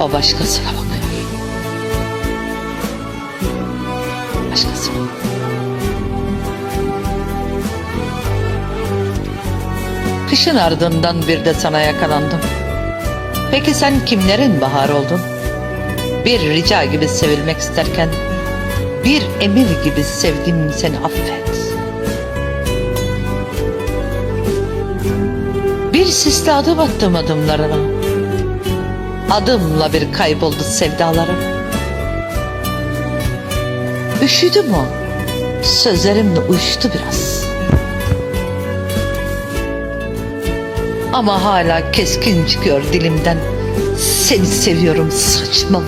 O başkasına bakıyor. Başkasına. Kışın ardından bir de sana yakalandım. Peki sen kimlerin bahar oldun? Bir rica gibi sevilmek isterken bir emir gibi sevdim seni affet. Bir sisli adım attım adımlarına. Adımla bir kayboldu sevdalarım. Üşüdüm o. Sözlerimle uyuştu biraz. Ama hala keskin çıkıyor dilimden. Seni seviyorum saçma.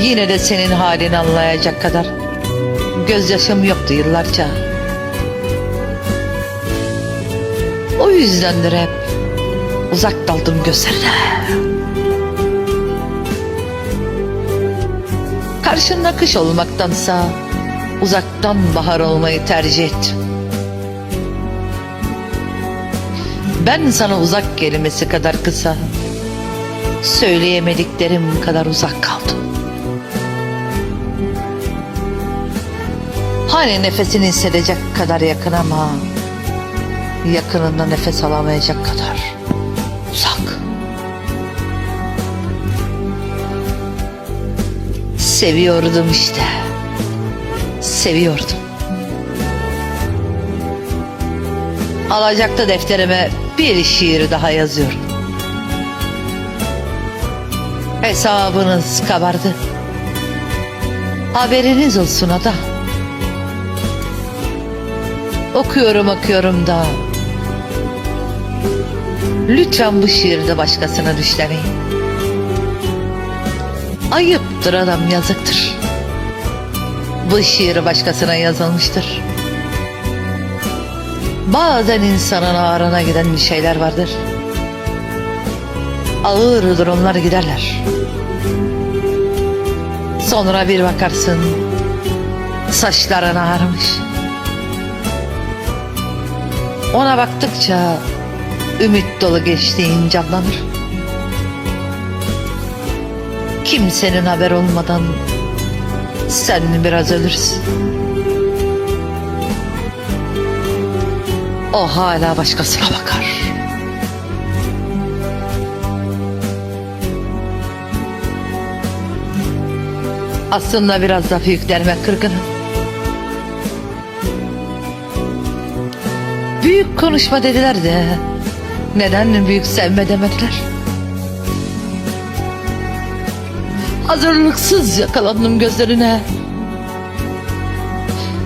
Yine de senin halini anlayacak kadar gözyaşım yoktu yıllarca. O yüzdendir hep uzak daldım gözlerine. Karşında kış olmaktansa uzaktan bahar olmayı tercih ettim. Ben sana uzak kelimesi kadar kısa, söyleyemediklerim kadar uzak kaldım. Hani nefesini hissedecek kadar yakın ama yakınında nefes alamayacak kadar uzak. Seviyordum işte. Seviyordum. Alacakta defterime bir şiir daha yazıyorum. Hesabınız kabardı. Haberiniz olsun adam. Okuyorum okuyorum da. Lütfen bu şiirde başkasına düşlemeyin. Ayıptır adam yazıktır. Bu şiir başkasına yazılmıştır. Bazen insanın ağrına giden bir şeyler vardır. Ağır durumlar giderler. Sonra bir bakarsın saçların ağarmış. Ona baktıkça ümit dolu geçtiğin canlanır. Kimsenin haber olmadan sen biraz ölürsün. O hala başkasına bakar. Aslında biraz da büyüklerime kırgınım. Büyük konuşma dediler de neden büyük sevme demediler? Hazırlıksız yakalandım gözlerine.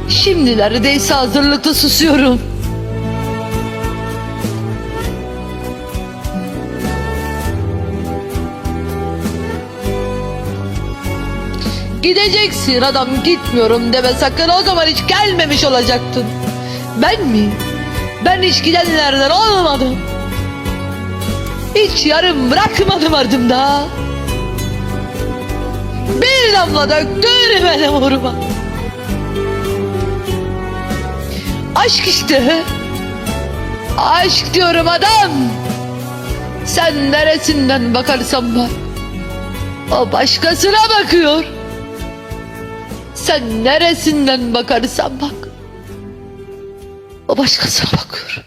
Şimdi neredeyse hazırlıklı susuyorum. Gideceksin adam gitmiyorum deme sakın o zaman hiç gelmemiş olacaktın. Ben mi? Ben hiç gidenlerden olmadım. Hiç yarım bırakmadım ardımda. Bir damla döktün benim uğruma. Aşk işte. Aşk diyorum adam. Sen neresinden bakarsan bak. O başkasına bakıyor. Sen neresinden bakarsan bak. O başkasına bakıyor.